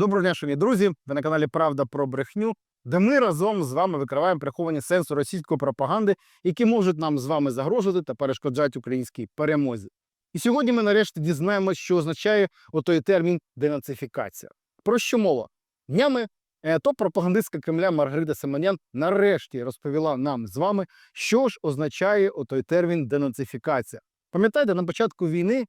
Доброго дня, шановні друзі. Ви на каналі Правда про брехню, де ми разом з вами викриваємо приховані сенси російської пропаганди, які можуть нам з вами загрожувати та перешкоджати українській перемозі. І сьогодні ми нарешті дізнаємося, що означає отой термін денацифікація. Про що мова? Днями е, топ-пропагандистка Кремля Маргарита Семенян нарешті розповіла нам з вами, що ж означає отой термін денацифікація. Пам'ятаєте, на початку війни,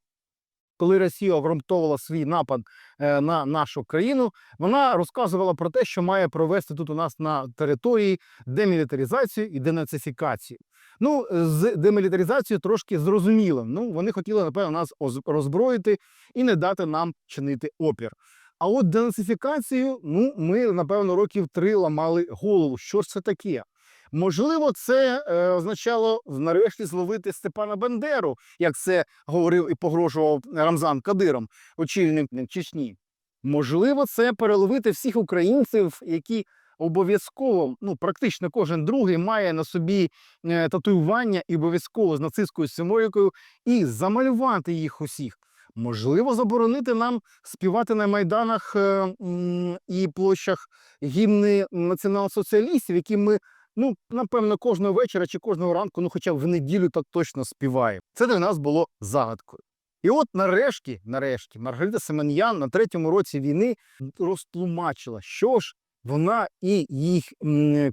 коли Росія обґрунтовувала свій напад е, на нашу країну, вона розказувала про те, що має провести тут у нас на території демілітаризацію і денацифікацію. Ну, з демілітаризацією трошки зрозуміло. Ну, вони хотіли, напевно, нас оз- роззброїти і не дати нам чинити опір. А от денацифікацію, ну, ми, напевно, років три ламали голову. Що ж це таке? Можливо, це е, означало нарешті зловити Степана Бандеру, як це говорив і погрожував Рамзан Кадиром, очільник Чечні. Можливо, це переловити всіх українців, які обов'язково, ну практично кожен другий має на собі е, татуювання і обов'язково з нацистською символікою, і замалювати їх усіх. Можливо, заборонити нам співати на майданах е, і площах гімни націонал-соціалістів, які ми ну, напевно, кожного вечора чи кожного ранку, ну хоча б в неділю так точно співаємо. Це для нас було загадкою. І от нарешті, нарешті, Маргарита Семен'ян на третьому році війни розтлумачила, що ж вона і їх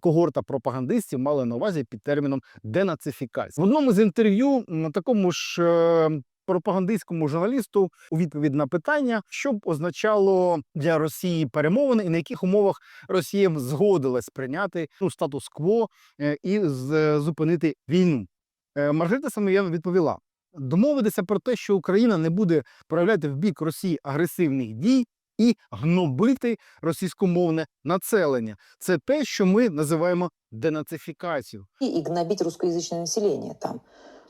когорта пропагандистів мали на увазі під терміном денацифікація. В одному з інтерв'ю на такому ж е, пропагандистському журналісту у відповідь на питання, що б означало для Росії перемовини, і на яких умовах Росія згодилась прийняти ну, статус-кво е, і зупинити війну. Е, Маргарита Самоєн відповіла: домовитися про те, що Україна не буде проявляти в бік Росії агресивних дій і гнобити російськомовне населення. Це те, що ми називаємо денацифікацією. и, и гнобить русскоязычное население там.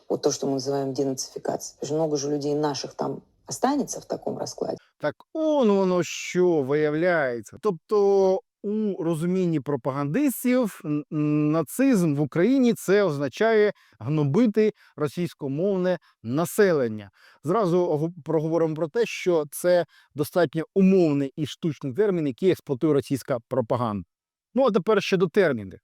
Вот то, что мы называем денацификацией. Потому что много же людей наших там останется в таком раскладе. Так он воно що виявляється. Тобто, у розумінні пропагандистів нацизм в Україні це означає гнобити російськомовне населення. Зразу ого- проговоримо про те, що це достатньо умовний і штучний термін, який експлуатує російська пропаганда. Ну а тепер щодо термінів.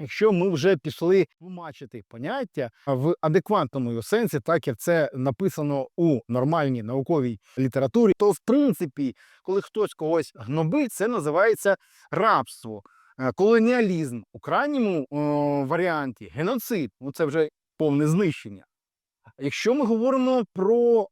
Якщо ми вже пішли тлумачити поняття в адекватному сенсі, так як це написано у нормальній науковій літературі, то в принципі, коли хтось когось гнобить, це називається рабство, Е, колоніалізм у крайньому о, варіанті геноцид. Ну це вже повне знищення. Якщо ми говоримо про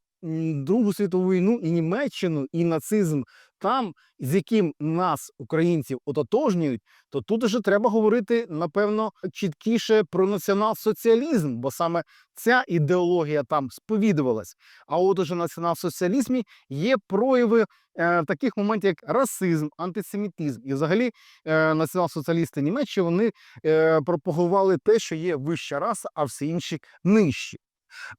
Другу світову війну і Німеччину, і нацизм там, з яким нас, українців, ототожнюють, то тут вже треба говорити, напевно, чіткіше про націонал-соціалізм, бо саме ця ідеологія там сповідувалась. А от уже націонал-соціалізмі є прояви е, таких моментів, як расизм, антисемітизм. І взагалі е, націонал-соціалісти Німеччини вони е, пропагували те, що є вища раса, а всі інші нижчі.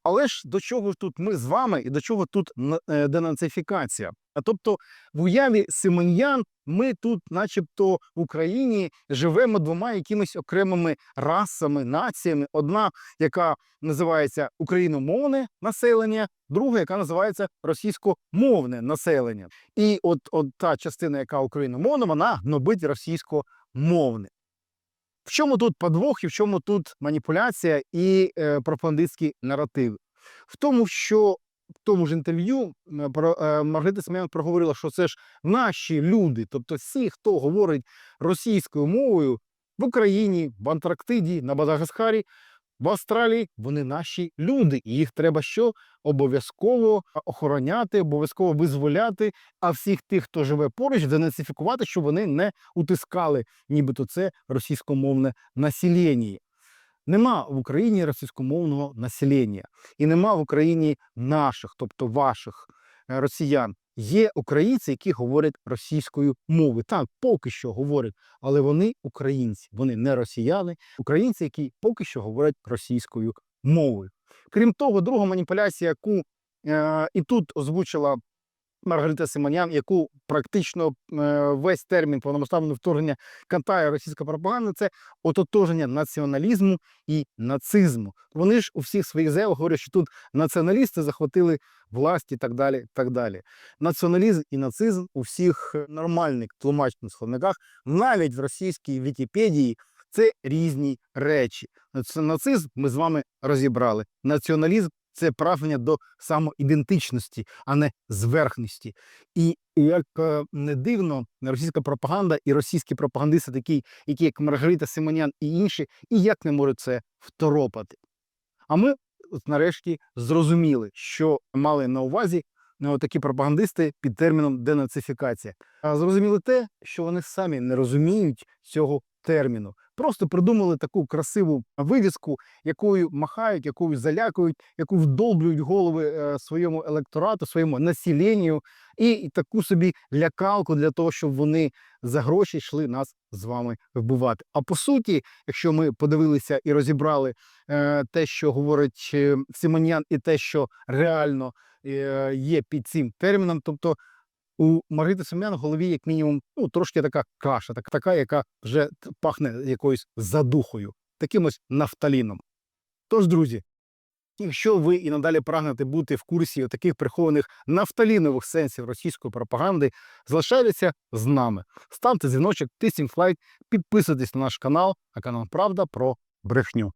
Але ж до чого тут ми з вами і до чого тут е, денацифікація? А тобто в уяві Симоньян ми тут, начебто, в Україні живемо двома якимись окремими расами, націями. Одна, яка називається україномовне населення, друга, яка називається російськомовне населення. І от, от та частина, яка україномовна, вона гнобить російськомовне. В чому тут подвох і в чому тут маніпуляція і е, пропагандистські наратив? В тому, що в тому ж інтерв'ю про е, Маргарита Семенян проговорила, що це ж наші люди, тобто всі, хто говорить російською мовою в Україні, в Антарктиді, на Мадагаскарі, в Австралії, вони наші люди, і їх треба що обов'язково охороняти, обов'язково визволяти. А всіх тих, хто живе поруч, денацифікувати, щоб вони не утискали, нібито це російськомовне населення. Нема в Україні російськомовного населення і нема в Україні наших, тобто ваших е, росіян. Є українці, які говорять російською мовою. Так, поки що говорять, але вони українці, вони не росіяни, українці, які поки що говорять російською мовою. Крім того, друга маніпуляція, яку е, і тут озвучила Маргарита Симонян, яку практично е, весь термін повномасштабного вторгнення кантає російська пропаганда, це ототоження націоналізму і нацизму. Вони ж у всіх своїх заявах говорять, що тут націоналісти захватили власть і так далі. так далі. Націоналізм і нацизм у всіх е, нормальних тлумачних словниках, навіть в російській Вікіпедії, це різні речі. Нацизм ми з вами розібрали. Націоналізм це прагнення до самоідентичності, а не зверхності. І як е, не дивно, російська пропаганда і російські пропагандисти, такі, які як Маргарита Симонян і інші, і як не можуть це второпати. А ми от нарешті зрозуміли, що мали на увазі е, такі пропагандисти під терміном денацифікація. А зрозуміли те, що вони самі не розуміють цього терміну. Просто придумали таку красиву вивіску, якою махають, якою залякують, яку вдолблюють голови е, своєму електорату, своєму населенню, і, таку собі лякалку для того, щоб вони за гроші йшли нас з вами вбивати. А по суті, якщо ми подивилися і розібрали е, те, що говорить е, Симонян, і те, що реально є під цим терміном, тобто у Маргарити Семенян в голові, як мінімум, ну трошки така каша, так, така, яка вже пахне якоюсь задухою, таким ось нафталіном. Тож, друзі, якщо ви і надалі прагнете бути в курсі таких прихованих нафталінових сенсів російської пропаганди, залишайтеся з нами. Ставте дзвіночок, тисніть лайк, підписуйтесь на наш канал, а канал Правда про брехню.